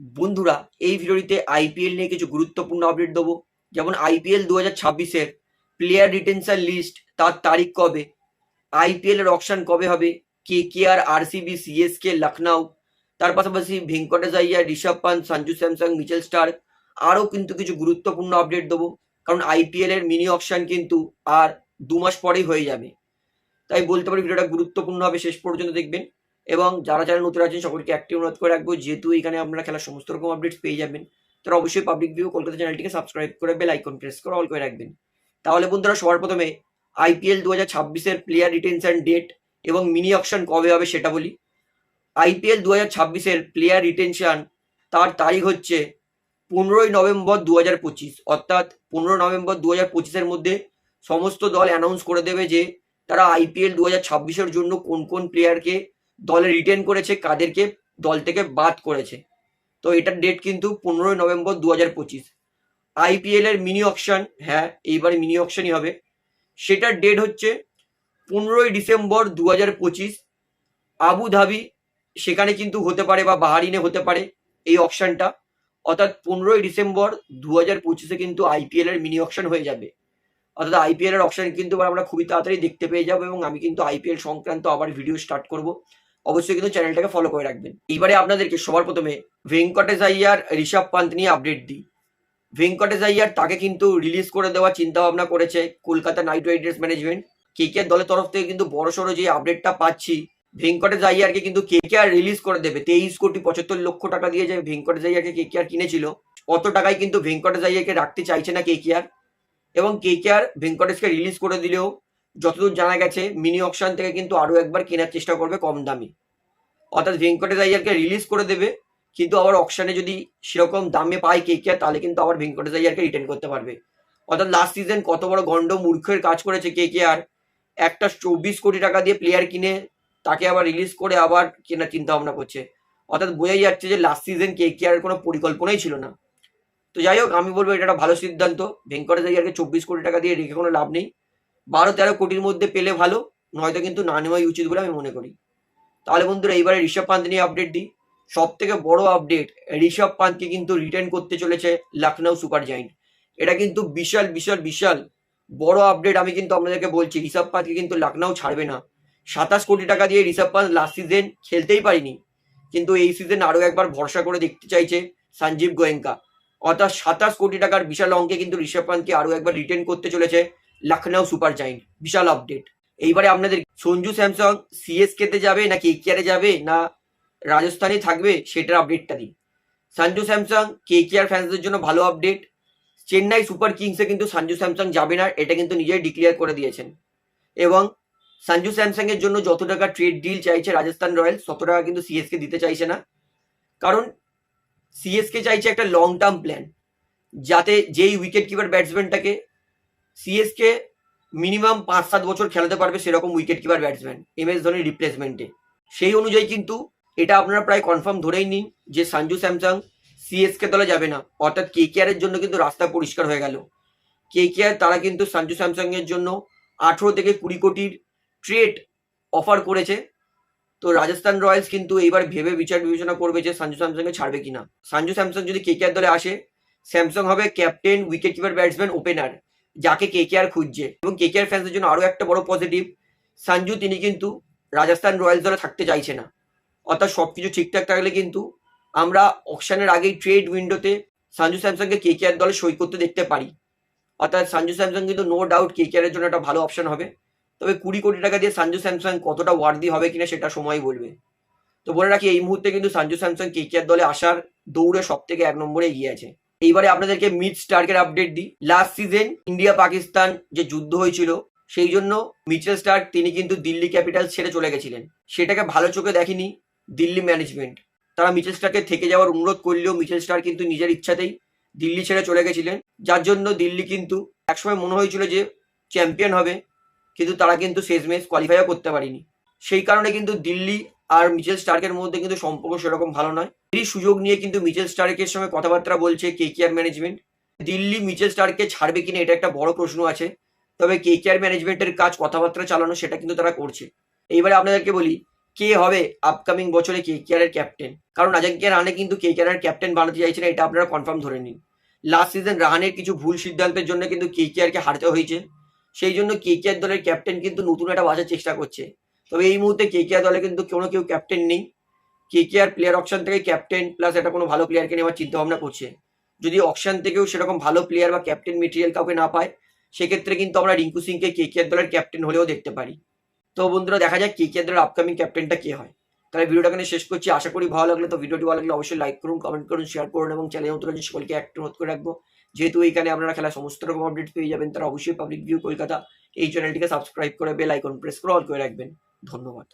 বন্ধুরা, এই ভিডিওটিতে আইপিএল নিয়ে কিছু গুরুত্বপূর্ণ আপডেট দেবো। যেমন আইপিএল দু হাজার ছাব্বিশের প্লেয়ার রিটেনশন লিস্ট তার তারিখ কবে? আইপিএল এর অকশন কবে হবে? K K R RCB CSK Lucknow তার পাশাপাশি Venkatesh Rishabh Pant, Sanju Samson, Mitchell Starc, আরও কিন্তু কিছু গুরুত্বপূর্ণ আপডেট দেবো। কারণ আইপিএল এর মিনি অকশন কিন্তু আর দু মাস পরেই হয়ে যাবে। তাই বলতে পারি, ভিডিওটা গুরুত্বপূর্ণ হবে, শেষ পর্যন্ত দেখবেন। এবং যারা যারা নতুন আছেন, সকলকে একটি অনুরোধ করে রাখব। যেহেতু এখানে আপনারা খেলার সমস্ত রকম আপডেটস পেয়ে যাবেন, তারা অবশ্যই পাবলিক ভিউ কলকাতা চ্যানেলটিকে সাবস্ক্রাইব করে বেল আইকন প্রেস করে অল করে রাখবেন। তাহলে বন্ধুরা, সবার প্রথমে আইপিএল দু হাজার ছাব্বিশের প্লেয়ার রিটেনশন ডেট এবং মিনি অকশন কবে হবে সেটা বলি। আইপিএল দু হাজার ছাব্বিশের প্লেয়ার রিটেনশন তার তারিখ হচ্ছে পনেরোই নভেম্বর দু হাজার পঁচিশ। অর্থাৎ পনেরো নভেম্বর দু হাজার পঁচিশের মধ্যে সমস্ত দল অ্যানাউন্স করে দেবে যে তারা আইপিএল দু হাজার ছাব্বিশের জন্য কোন কোন প্লেয়ারকে দলে রিটেন করেছে, কাদেরকে দল থেকে বাদ করেছে। তো এটার ডেট কিন্তু পনেরোই নভেম্বর দু হাজার পঁচিশ আইপিএল এর মিনি অকশন হ্যাঁ এইবারে মিনি অকশনই হবে। সেটার ডেট হচ্ছে পনেরোই ডিসেম্বর দু হাজার পঁচিশ। আবুধাবি, সেখানে কিন্তু হতে পারে বা বাহারিনে হতে পারে এই অকশনটা অর্থাৎ পনেরোই ডিসেম্বর দু হাজার পঁচিশে কিন্তু আইপিএল এর মিনি অকশন হয়ে যাবে। অর্থাৎ আইপিএল এর অপশন কিন্তু আমরা খুবই তাড়াতাড়ি দেখতে পেয়ে যাব এবং আমি কিন্তু আইপিএল সংক্রান্ত আবার ভিডিও স্টার্ট করব। অবশ্যই কিন্তু চ্যানেলটাকে ফলো করে রাখবেন। এইবারে আপনাদেরকে সবার প্রথমে ভেঙ্কটেশ আইয়ার ঋষভ পান্ত নিয়ে আপডেট দিই। ভেঙ্কটেশ আইয়ার তাকে কিন্তু রিলিজ করে দেওয়ার চিন্তা ভাবনা করেছে Kolkata Knight Riders management K K দলের তরফ থেকে কিন্তু বড়সড় যে আপডেটটা পাচ্ছি ভেঙ্কটেশ আইয়ারকে কিন্তু কে কে আর রিলিজ করে দেবে। তেইশ কোটি পঁচাত্তর লক্ষ টাকা দিয়ে যে ভেঙ্কটেশ কে কে আর কিনেছিল, অত টাকায় কিন্তু ভেঙ্কটেশ আইয়ারকে রাখতে চাইছে না কে কে আর এবং কে কে আর ভেঙ্কটেশকে রিলিজ করে দিলেও যতদূর জানা গেছে মিনি অকশন থেকে কিন্তু আরও একবার কেনার চেষ্টা করবে কম দামে। অর্থাৎ ভেঙ্কটেশ আইয়ারকে রিলিজ করে দেবে, কিন্তু আবার অকশনে যদি সেরকম দামে পায় কে কে, তাহলে কিন্তু আবার ভেঙ্কটেশ আইয়ারকে রিটার্ন করতে পারবে। অর্থাৎ লাস্ট সিজন কত বড় গন্ড মূর্খের কাজ করেছে কে কে, আর একটা চব্বিশ কোটি টাকা দিয়ে প্লেয়ার কিনে তাকে আবার রিলিজ করে আবার কেনার চিন্তা ভাবনা করছে। অর্থাৎ বোঝাই যাচ্ছে যে লাস্ট সিজন কে কে আর কোনো পরিকল্পনাই ছিল না। তো যাই হোক, আমি বলব এটা একটা ভালো সিদ্ধান্ত। ভেঙ্কটেশ আইয়ারকে চব্বিশ কোটি টাকা দিয়ে রেখে কোনো লাভ নেই। বারো তেরো কোটির মধ্যে পেলে ভালো, নয়তো কিন্তু না নেওয়াই উচিত বলে আমি মনে করি। তাহলে বন্ধুরা, এইবারে ঋষভ পান্ত নিয়ে আপডেট দিই। সব থেকে বড় আপডেট ঋষভ পান্তকে কিন্তু রিটার্ন করতে চলেছে লখনৌ সুপার জায়েন্ট এটা কিন্তু বিশাল বিশাল বিশাল বড় আপডেট আমি কিন্তু আপনাদেরকে বলছি। ঋষভ পান্তকে কিন্তু লখনৌ ছাড়বে না। সাতাশ কোটি টাকা দিয়ে ঋষভ পান্ত লাস্ট সিজন খেলতেই পারিনি। কিন্তু এই সিজন আরও একবার ভরসা করে দেখতে চাইছে সঞ্জীব গোয়েঙ্কা। অর্থাৎ সাতাশ কোটি টাকার বিশাল অঙ্কে কিন্তু ঋষভ পান্তকে আরও একবার রিটার্ন করতে চলেছে লখনৌ সুপার জায়েন্ট বিশাল আপডেট এইবারে আপনাদের সঞ্জু স্যামসং সিএসকে তে যাবে না কেকিআরে যাবে না রাজস্থানে থাকবে সেটার আপডেটটা দিই সঞ্জু স্যামসাং কেকিআর ফ্যান্সদের জন্য ভালো আপডেট চেন্নাই সুপার কিংসে কিন্তু সঞ্জু স্যামসাং যাবে না, এটা কিন্তু নিজেই ডিক্লেয়ার করে দিয়েছেন। এবং সঞ্জু স্যামসাং এর জন্য যত টাকা ট্রেড ডিল চাইছে রাজস্থান রয়্যালস তত টাকা কিন্তু সিএসকে দিতে চাইছে না। কারণ সিএসকে চাইছে একটা লং টার্ম প্ল্যান যাতে যেই উইকেট কিপার ব্যাটসম্যানটাকে সিএসকে মিনিমাম পাঁচ সাত বছর খেলাতে পারবে সেরকম wicket keeper batsman M S ধোনির রিপ্লেসমেন্টে সেই অনুযায়ী কিন্তু এটা আপনারা প্রায় কনফার্ম ধরেই নিন যে সঞ্জু স্যামসাং সিএসকে দলে যাবে না। অর্থাৎ কে কে এর জন্য কিন্তু রাস্তা পরিষ্কার হয়ে গেল। কে কে আর তারা কিন্তু সঞ্জু স্যামসাং এর জন্য আঠেরো থেকে কুড়ি কোটির ট্রেড অফার করেছে। তো রাজস্থান রয়্যালস কিন্তু এইবার ভেবে বিচার বিবেচনা করবে যে সঞ্জু স্যামসাংকে ছাড়বে কিনা। সঞ্জু স্যামসাং যদি কে কে দলে আসে, স্যামসাং হবে captain wicket keeper batsman opener যাকে কে কে আর খুঁজছে। এবং কে কে আর ফ্যান্সের জন্য আরও একটা বড় পজিটিভ সঞ্জু তিনি কিন্তু রাজস্থান রয়্যালস দলে থাকতে চাইছে না। অর্থাৎ সব কিছু ঠিকঠাক থাকলে কিন্তু আমরা অকশনের আগেই ট্রেড উইন্ডোতে সঞ্জু স্যামসাংকে কে কে আর দলে সই করতে দেখতে পারি। অর্থাৎ সঞ্জু স্যামসাং কিন্তু নো ডাউট কে কে জন্য একটা ভালো অপশন হবে। তবে কুড়ি কোটি টাকা দিয়ে সঞ্জু স্যামসাং কতটা ওয়ার্দি হবে কিনা সেটা সময় বলবে। তো বলে রাখি, এই মুহূর্তে কিন্তু সঞ্জু স্যামসাং কে কে আর দলে আসার দৌড়ে সব থেকে এক নম্বরে এগিয়ে আছে। এইবারে আপনাদেরকে মিড স্টার্কের আপডেট দিই। লাস্ট সিজন ইন্ডিয়া পাকিস্তান যে যুদ্ধ হয়েছিল, সেই জন্য মিচেল স্টার্ক তিনি কিন্তু দিল্লি ক্যাপিটাল ছেড়ে চলে গেছিলেন। সেটাকে ভালো চোখে দেখেনি দিল্লি ম্যানেজমেন্ট তারা মিচেল স্টারকে থেকে যাওয়ার অনুরোধ করলেও মিচেল স্টার কিন্তু নিজের ইচ্ছাতেই দিল্লি ছেড়ে চলে গেছিলেন। যার জন্য দিল্লি কিন্তু একসময় মনে হয়েছিল যে চ্যাম্পিয়ন হবে, কিন্তু তারা কিন্তু শেষ শেষমেশ কোয়ালিফাইও করতে পারেনি। সেই কারণে কিন্তু দিল্লি আর মিচেল স্টার্কের মধ্যে কিন্তু সম্পর্ক সেরকম ভালো নয়। এই সুযোগ নিয়ে কিন্তু মিচেল স্টার্কের সঙ্গে কথাবার্তা বলছে কে কে আর ম্যানেজমেন্ট। দিল্লি মিচেল স্টার্ককে ছাড়বে কিনা এটা একটা বড় প্রশ্ন আছে। তবে কে কে আর ম্যানেজমেন্টের কাজ কথাবার্তা চালানো সেটা কিন্তু তারা করছে। এইবারে আপনাদেরকে বলি, কে হবে আপকামিং বছরে কে কেয়ারের ক্যাপ্টেন কারণ আজকে রানে কিন্তু কে কেয়ারের ক্যাপ্টেন বানাতে চাইছে না, এটা আপনারা কনফার্ম ধরে নিন। লাস্ট সিজন রাহানের কিছু ভুল সিদ্ধান্তের জন্য কিন্তু কে কেয়ারকে হারতে হয়েছে। সেই জন্য কে কেয়ার দলের ক্যাপ্টেন কিন্তু নতুন একটা বাজার চেষ্টা করছে। তবে এই মুহূর্তে কে কেয়ার দলে কিন্তু কোনো কেউ ক্যাপ্টেন নেই। কে কেয়ার প্লেয়ার অপশন থেকে ক্যাপ্টেন প্লাস একটা কোনো ভালো প্লেয়ারকে নেওয়ার চিন্তা ভাবনা করছে। যদি অপশন থেকেও সেরকম ভালো প্লেয়ার বা ক্যাপ্টেন মেটেরিয়াল কাউকে না পায়, সেক্ষেত্রে কিন্তু আমরা রিঙ্কু সিংকে কে কেয়ার দলের ক্যাপ্টেন হলেও দেখতে পারি। তো বন্ধুরা, দেখা যাক কে কেয়ার দলের আপকামিং ক্যাপ্টেনটা কে হয়। তাহলে ভিডিওটা এখানে শেষ করছি। আশা করি ভালো লাগলে তো ভিডিওটি ভালো লাগলে অবশ্যই লাইক করুন কমেন্ট করুন শেয়ার করুন এবং চ্যানেল নতুন সকলকে একটা অনুরোধ করে রাখব। যেহেতু এইখানে আপনারা খেলা সমস্ত রকম আপডেট পেয়ে যাবেন, তারা অবশ্যই পাবলিক ভিউ কলকাতা এই চ্যানেলটিকে সাবস্ক্রাইব করে বেল আইকন প্রেস করে অল করে রাখবেন। ধন্যবাদ।